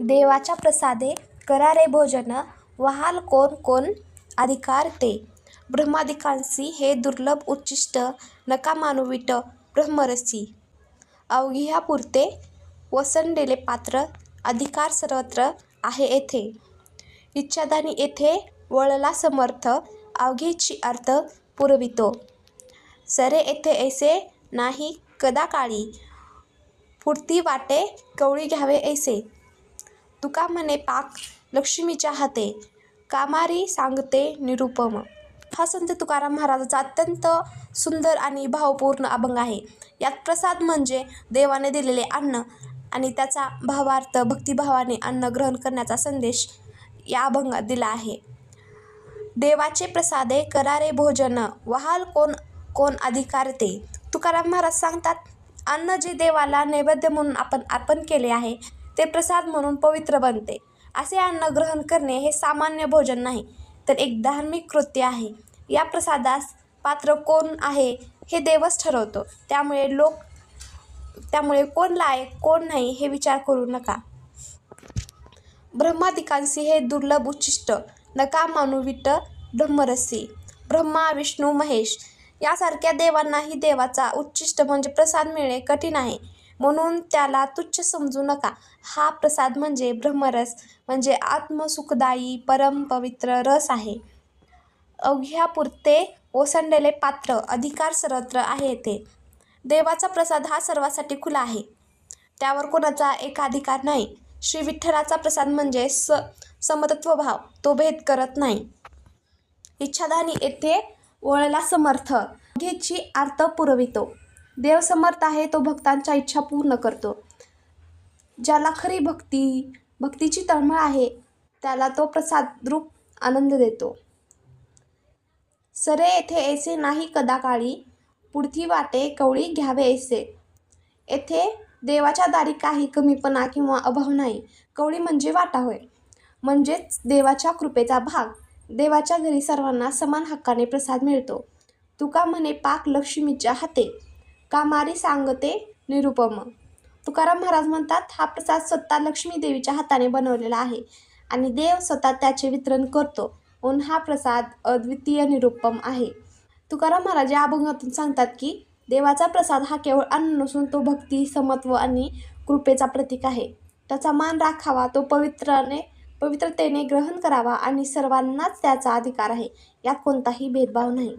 देवाच्या प्रसादे करारे भोजन वहाल कोण कोण अधिकार ते. ब्रह्मादिकांसी हे दुर्लभ उच्चिष्ट नका मानू ब्रह्मरसी. अवघिया पुरते पात्र अधिकार सर्वत्र आहे येथे. इच्छादानी येथे वळला समर्थ अवघेची अर्थ पुरवितो. सरे येथे ऐसे नाही कदाकाळी पुरती वाटे कवळी घ्यावे ऐसे. तुका म्हणे पाक लक्ष्मीच्या हाते. कामारी सांगते निरुपम. हा संत तुकाराम महाराजाचा अत्यंत सुंदर आणि भावपूर्ण अभंग आहे. यात प्रसाद म्हणजे देवाने दिलेले अन्न आणि त्याचा भावार्थ भक्तिभावाने अन्न ग्रहण करण्याचा संदेश या अभंगात दिला आहे. देवाचे प्रसादे करारे भोजन वहाल कोण कोण अधिकारते? तुकाराम महाराज सांगतात अन्न जे देवाला नैवेद्य म्हणून आपण अर्पण केले आहे ते प्रसाद म्हणून पवित्र बनते. असे अन्न ग्रहण करणे हे सामान्य भोजन नाही तर एक धार्मिक कृत्य आहे. या प्रसादास पात्र कोण आहे हे देवच ठरवतो. त्यामुळे लोक त्यामुळे कोण लायक कोण नाही हे विचार करू नका. ब्रह्मादिकांसी हे दुर्लभ उच्चिष्ट नका मानू विट ब्रह्मरसी. ब्रह्मा विष्णू महेश यासारख्या देवांनाही देवाचा उच्चिष्ट म्हणजे प्रसाद मिळणे कठीण आहे. म्हणून त्याला तुच्छ समजू नका. हा प्रसाद म्हणजे ब्रह्मरस म्हणजे आत्मसुखदायी परमपवित्र रस आहे. अवघ्यापुरते ओसंडलेले पात्र अधिकार सर्वत्र आहे येथे देवाचा प्रसाद हा सर्वासाठी खुला आहे. त्यावर कोणाचा एकाधिकार नाही. श्री विठ्ठलाचा प्रसाद म्हणजे स समतत्व भाव तो भेद करत नाही. इच्छादानी येथे वळला समर्थ घेची आर्त पुरवितो. देव समर्थ आहे तो भक्तांच्या इच्छा पूर्ण करतो. ज्याला खरी भक्ती भक्तीची तळमळ आहे त्याला तो प्रसाद रूप आनंद देतो. सरे येथे ऐसे नाही कदाकाळी पुढती वाटे कवळी घ्यावे ऐसे. येथे देवाच्या दारी काही कमीपणा किंवा अभाव नाही कवळी म्हणजे वाटा होय. म्हणजेच देवाच्या कृपेचा भाग देवाच्या घरी सर्वांना समान हक्काने प्रसाद मिळतो. तुका म्हणे पाक लक्ष्मीच्या हाते कामारी सांगते निरुपम. तुकाराम महाराज म्हणतात हा प्रसाद स्वतः लक्ष्मी देवीच्या हाताने बनवलेला आहे आणि देव स्वतः त्याचे वितरण करतो. म्हणून हा प्रसाद अद्वितीय निरुपम आहे. तुकाराम महाराज या अभंगातून सांगतात की देवाचा प्रसाद हा केवळ अन्न नसून तो भक्ती समत्व आणि कृपेचा प्रतीक आहे. त्याचा मान राखावा तो पवित्राने पवित्रतेने ग्रहण करावा आणि सर्वांनाच त्याचा अधिकार आहे. यात कोणताही भेदभाव नाही.